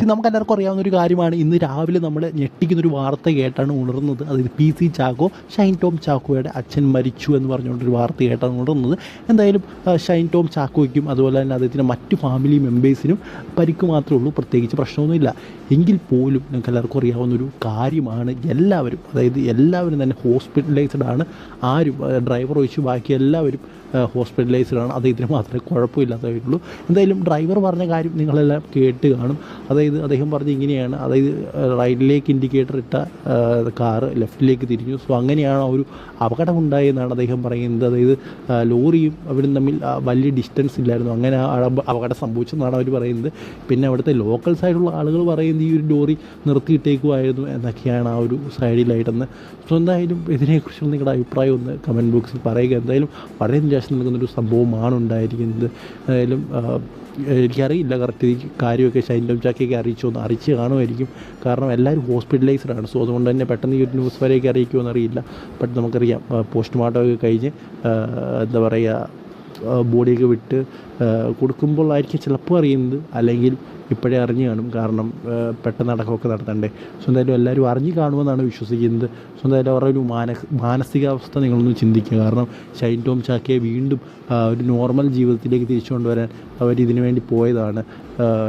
See, നമുക്ക് എല്ലാവർക്കും അറിയാവുന്ന ഒരു കാര്യമാണ്. ഇന്ന് രാവിലെ നമ്മൾ ഞെട്ടിക്കുന്ന ഒരു വാർത്ത കേട്ടാണ് ഉണർന്നത്. അതായത് പി സി ചാക്കോ ഷൈൻ ടോം ചാക്കോയുടെ അച്ഛൻ മരിച്ചു എന്ന് പറഞ്ഞുകൊണ്ടൊരു വാർത്ത കേട്ടാണ് ഉണർന്നത്. എന്തായാലും ഷൈൻ ടോം ചാക്കോയ്ക്കും അതുപോലെ തന്നെ അദ്ദേഹത്തിന്റെ മറ്റു ഫാമിലി മെമ്പേഴ്സിനും പരിക്ക് മാത്രമേ ഉള്ളൂ. പ്രത്യേകിച്ച് പ്രശ്നമൊന്നുമില്ല. എങ്കിൽ പോലും നിങ്ങൾക്ക് എല്ലാവർക്കും അറിയാവുന്ന ഒരു കാര്യമാണ്. എല്ലാവരും അതായത് എല്ലാവരും തന്നെ ഹോസ്പിറ്റലൈസ്ഡ് ആണ്. ആരും ഡ്രൈവർ ഒഴിച്ച് ബാക്കി എല്ലാവരും ഹോസ്പിറ്റലൈസ്ഡ് ആണ് അദ്ദേഹത്തിന് മാത്രമേ കുഴപ്പമില്ലാത്തതായിട്ടുള്ളൂ എന്തായാലും ഡ്രൈവർ പറഞ്ഞ കാര്യം നിങ്ങളെല്ലാം കേട്ട് കാണും. അതായത് അദ്ദേഹം പറഞ്ഞ ഇങ്ങനെയാണ്. അതായത് റൈറ്റിലേക്ക് ഇൻഡിക്കേറ്റർ ഇട്ട കാറ് ലെഫ്റ്റിലേക്ക് തിരിഞ്ഞു. സോ അങ്ങനെയാണ് ഒരു അപകടം ഉണ്ടായെന്നാണ് അദ്ദേഹം പറയുന്നത്. അതായത് ലോറിയും അവരും തമ്മിൽ വലിയ ഡിസ്റ്റൻസ് ഇല്ലായിരുന്നു. അങ്ങനെ അപകടം സംഭവിച്ചെന്നാണ് അവർ പറയുന്നത്. പിന്നെ അവിടുത്തെ ലോക്കൽസ് ആയിട്ടുള്ള ആളുകൾ പറയുന്നത് ഈ ഒരു ലോറി നിർത്തിയിട്ടേക്കുമായിരുന്നു എന്നൊക്കെയാണ് ആ ഒരു സൈഡിലായിട്ടെന്ന് സോ എന്തായാലും ഇതിനെക്കുറിച്ചുള്ള നിങ്ങളുടെ അഭിപ്രായം ഒന്ന് കമന്റ് ബോക്സിൽ പറയുക. എന്തായാലും വളരെ നിരാശ നൽകുന്നൊരു സംഭവമാണ് ഉണ്ടായിരിക്കുന്നത് ഏതായാലും എനിക്കറിയില്ല കറക്റ്റ് കാര്യമൊക്കെ ശൈലം ചാക്കിയൊക്കെ അറിയിച്ചോ എന്ന് അറിയിച്ച് കാണുമായിരിക്കും. കാരണം എല്ലാവരും ഹോസ്പിറ്റലൈസ്ഡ് ആണ്. സോ അതുകൊണ്ട് തന്നെ പെട്ടെന്ന് ഈ ഒരു ന്യൂസ് വരെയൊക്കെ അറിയിക്കുമോ എന്നറിയില്ല ബട്ട് നമുക്കറിയാം പോസ്റ്റ്മോർട്ടം ഒക്കെ കഴിഞ്ഞ് എന്താ പറയുക ബോഡിയൊക്കെ വിട്ട് കൊടുക്കുമ്പോൾ കൊടുക്കുമ്പോഴായിരിക്കും ചിലപ്പോൾ അറിയുന്നത്. അല്ലെങ്കിൽ ഇപ്പോഴേ അറിഞ്ഞു കാണും. കാരണം പെട്ടെന്ന് അടക്കമൊക്കെ നടത്തണ്ടേ. സോ എന്തായാലും എല്ലാവരും അറിഞ്ഞു കാണുമെന്നാണ് വിശ്വസിക്കുന്നത്. സോ എന്തായാലും അവരുടെ ഒരു മാന മാനസികാവസ്ഥ നിങ്ങളൊന്ന് ചിന്തിക്കുക. കാരണം ഷൈൻ ടോം ചാക്കയെ വീണ്ടും ഒരു നോർമൽ ജീവിതത്തിലേക്ക് തിരിച്ചു കൊണ്ടുവരാൻ അവർ ഇതിനു വേണ്ടി പോയതാണ്.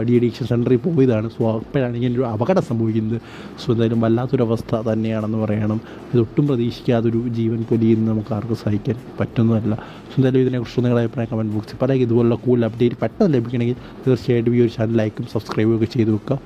ഡി അഡിക്ഷൻ സെന്ററിൽ പോയതാണ്. സോ അപ്പോഴാണ് ഇങ്ങനെ ഒരു അപകടം സംഭവിക്കുന്നത്. സോ എന്തായാലും വല്ലാത്തൊരവസ്ഥ തന്നെയാണെന്ന് പറയണം. ഇതൊട്ടും പ്രതീക്ഷിക്കാതൊരു ജീവൻ പൊലിയുന്ന നമുക്ക് ആർക്കും സഹിക്കാൻ പറ്റുന്നതല്ല. സോ എന്തായാലും ഇതിനെക്കുറിച്ച് നിങ്ങളുടെ അഭിപ്രായം കമന്റ് ബോക്സിൽ പറയുക ഇതുപോലുള്ള കൂടുതൽ അപ്ഡേറ്റ് പെട്ടെന്ന് ലഭിക്കണമെങ്കിൽ തീർച്ചയായിട്ടും ഈ ഒരു ചാനൽ ലൈക്കും സബ്സ്ക്രൈബും ഒക്കെ ചെയ്ത് വെക്കുക.